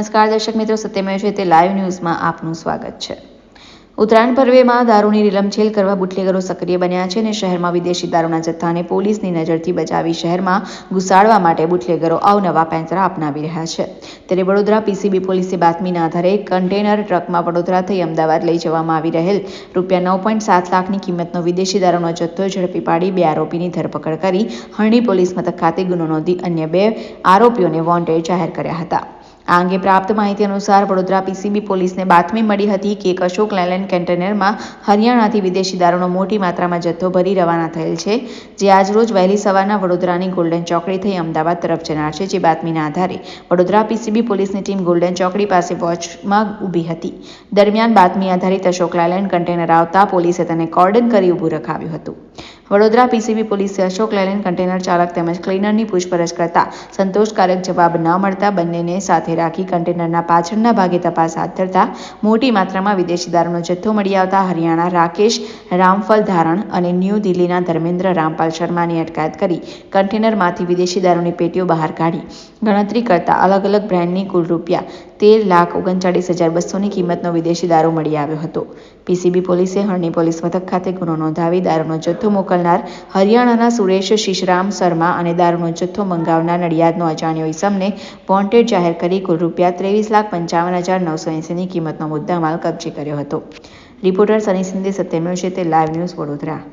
નમસ્કાર દર્શક મિત્રો સત્યમય છે તે લાઈવ ન્યૂઝમાં આપનું સ્વાગત છે. ઉત્તરાયણ પર્વેમાં દારૂની રીલમછેલ કરવા બુટલેગરો સક્રિય બન્યા છે અને શહેરમાં વિદેશી દારૂના જથ્થાને પોલીસની નજરથી બચાવી શહેરમાં ઘુસાડવા માટે બુટલેગરો અવનવા પેંતરા અપનાવી રહ્યા છે. ત્યારે વડોદરા પીસીબી પોલીસે બાતમીના આધારે કન્ટેનર ટ્રકમાં વડોદરા થઈ અમદાવાદ લઈ જવામાં આવી રહેલ રૂપિયા નવ પોઈન્ટ સાત લાખની કિંમતનો વિદેશી દારૂનો જથ્થો ઝડપી પાડી બે આરોપીની ધરપકડ કરી. હરણી પોલીસ મથક ખાતે ગુનો નોંધી અન્ય બે આરોપીઓને વોન્ટેડ જાહેર કર્યા હતા. આ અંગે પ્રાપ્ત માહિતી અનુસાર વડોદરા પીસીબી પોલીસને બાતમી મળી હતી કે એક અશોક લેલેન્ડ કન્ટેનરમાં હરિયાણાથી વિદેશી દારૂનો મોટી માત્રામાં જથ્થો ભરી રવાના થયેલ છે, જે આજરોજ વહેલી સવારના વડોદરાની ગોલ્ડન ચોકડી થઈ અમદાવાદ તરફ જનાર છે, જે બાતમીના આધારે વડોદરા પીસીબી પોલીસની ટીમ ગોલ્ડન ચોકડી પાસે વોચમાં ઊભી હતી. દરમિયાન બાતમી આધારિત અશોક લેલેન્ડ કન્ટેનર આવતા પોલીસે તેને કોર્ડન કરી ઊભું રખાવ્યું હતું. વડોદરા પીસીબી પોલીસે અશોક લેલેન્ડ કન્ટેનર ચાલક તેમજ ક્લીનરની પૂછપરછ કરતા સંતોષકારક જવાબ ન મળતા બંનેને સાથે રાખી કન્ટેનરના પાછળના ભાગે તપાસ હાથ ધરતા મોટી માત્રામાં વિદેશી દારૂનો જથ્થો મળી આવતા હરિયાણા રાકેશ રામફલ ધારણ અને ન્યૂ દિલ્હીના ધર્મેન્દ્ર રામપાલ શર્માની અટકાયત કરી કન્ટેનરમાંથી વિદેશી દારૂની પેટીઓ બહાર કાઢી. ગણતરી કરતા અલગ અલગ બ્રાન્ડની કુલ રૂપિયા તેર લાખ ઓગણચાળીસ હજાર બસોની કિંમતનો વિદેશી દારૂ મળી આવ્યો હતો. પીસીબી પોલીસે હરણી પોલીસ મથક ખાતે ગુનો નોંધાવી દારૂનો જથ્થો મોકલનાર હરિયાણાના સુરેશ શિશરામ શર્મા અને દારૂનો જથ્થો મંગાવનાર નડિયાદનો અજાણ્યો ઇસમને વોન્ટેડ જાહેર કરી કુલ રૂપિયા ત્રેવીસ લાખ પંચાવન હજાર નવસો એંસીની કિંમતનો મુદ્દામાલ કબજે કર્યો હતો. રિપોર્ટર સની સિંધે સત્યમેવ છે તે લાઈવ ન્યૂઝ વડોદરા.